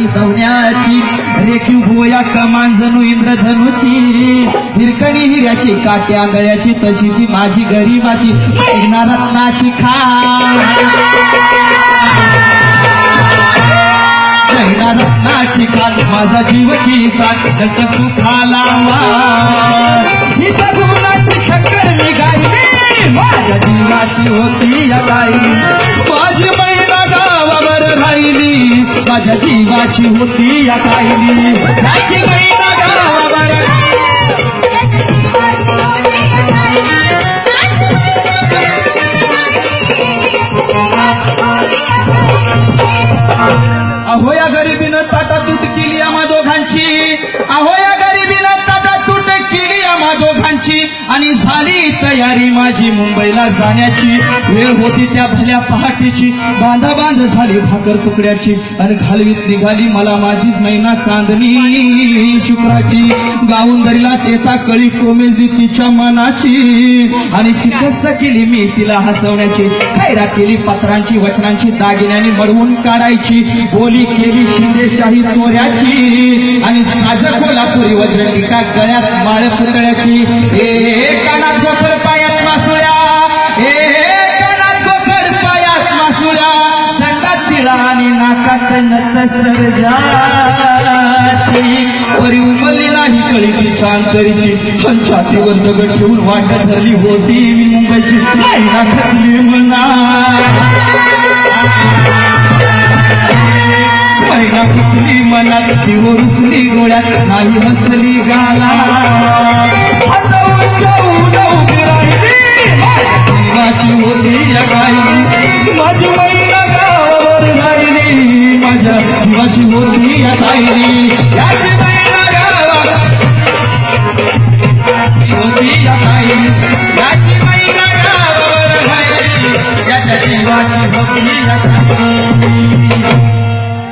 काठी धवण्याची रेखीव भुवया कमान इंद्रधनुची. हिरकणी हिऱ्याची काट्या गळ्याची तशी ती माझी गरीबाची. रत्नाची खा रत्नाची खाल माझा जीव गीता जस सुखाला गुणाची शक्कर मी माझ्या जीवाची होती या गायली माझ्या जीवाची होती या माझी गावावर अहो या गरिबीनं आणि झाली तयारी माझी मुंबईला जाण्याची. वेळ होती त्या भल्या पहाटेची. बांधा बांध झाली भाकर तुकड्याची. आणि घालवीत निघाली मला माझी मैना चांदणी शुक्राची. गाऊन दरीलाच येता कळी कोमेजली तिच्या मनाची. आणि शिकस्त केली मी तिला हसवण्याची. खैरा केली पत्रांची वचनांची दागिन्याने मडवून काढायची. बोली केली शिंदेशाही तोऱ्याची. आणि साजर कोल्हापुरी वज्र टीका गळ्यात माळ पुतळ्याची ए आणि नाकात परी उमरली नाही कळी तिच्या पण छातीवर दगड ठेवून वाट धरली होती मी मुंबईची. आईला खचली म्हणा. महिना खचली मनात ती रुसली गोळ्यात नाही हसली गाला. आता माझी होती या याची महिला होती या याची महिला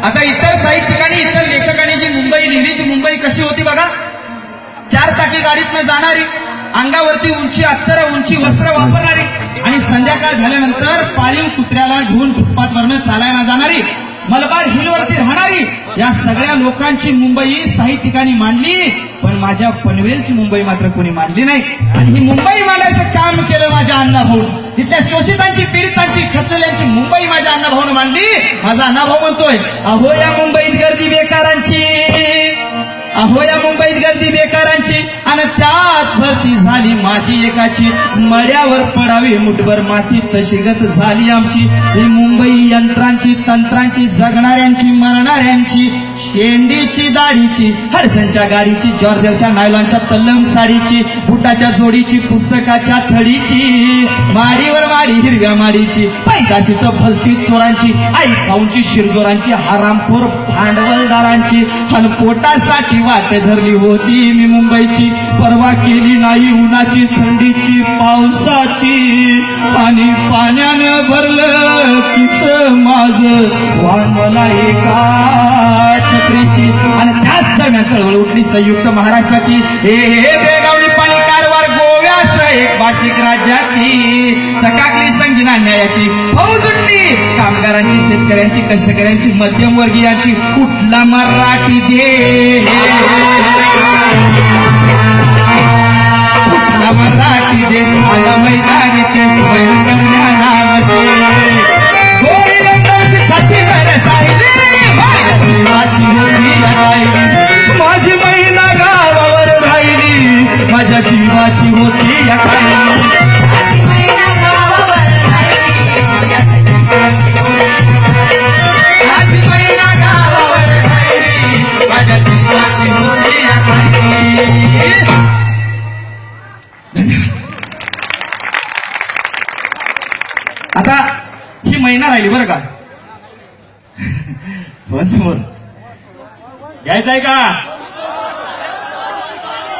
आता इतर साहित्यिकांनी इतर लेखकांनी जी मुंबई लिहिली ती मुंबई कशी होती बघा? चार चाकी गाडीतनं जाणारी. अंगावरती उंची अत्तर उंची वस्त्र वापरणारी आणि संध्याकाळ झाल्यानंतर पाळीव कुत्र्याला घेऊन फुटपाथ वरनं चालायला जाणारी मलबार हिलवरती राहणारी या सगळ्या लोकांची मुंबई साहित्यिकांनी मांडली पण माझ्या पनवेलची मुंबई मात्र कोणी मांडली नाही. आणि ही मुंबई मांडायचं काम केलं माझ्या अण्णाभाऊ. तिथल्या शोषितांची पीडितांची खसलेल्यांची मुंबई माझ्या अण्णाभाऊन मांडली. माझा अण्णाभाऊ म्हणतोय अहो या मुंबईत गर्दी बेकारांची. अहो या मुंबईत गर्दी बेकार आणि त्यात भरती झाली माझी एकाची. मड्यावर पडावी मुठभर माती तशी गत झाली आमची. ही मुंबई यंत्रांची तंत्रांची जगणाऱ्यांची मरणाऱ्यांची. शेंडीची दाढीची हडसनच्या गाडीची जॉर्जरच्या नायलॉनच्या तल्लम साडीची बुटाच्या जोडीची पुस्तकाच्या थडीची. माडीवर माडी हिरव्या माडीची पैदाशीचं भलती चोरांची आई खाऊंची शिरजोरांची हरामखोर भांडवलदारांची. आणि पोटासाठी वाट धरली होती मी मुंबईची. परवा केली नाही उन्हाची थंडीची पावसाची. आणि पाण्यानं भरलं किस माझ वाण एका छत्रीची. आणि त्याच दरम्यान चळवळ उठली संयुक्त महाराष्ट्राची. हे एक राज्याची चकाकली संगीन न्यायाची फौज उठली कामगारांची शेतकऱ्यांची कष्टकऱ्यांची मध्यमवर्गीयांची कुठला मराठी दे कुठला मराठी ही महिना राहिली बरं का? समोर. घ्यायचंय का?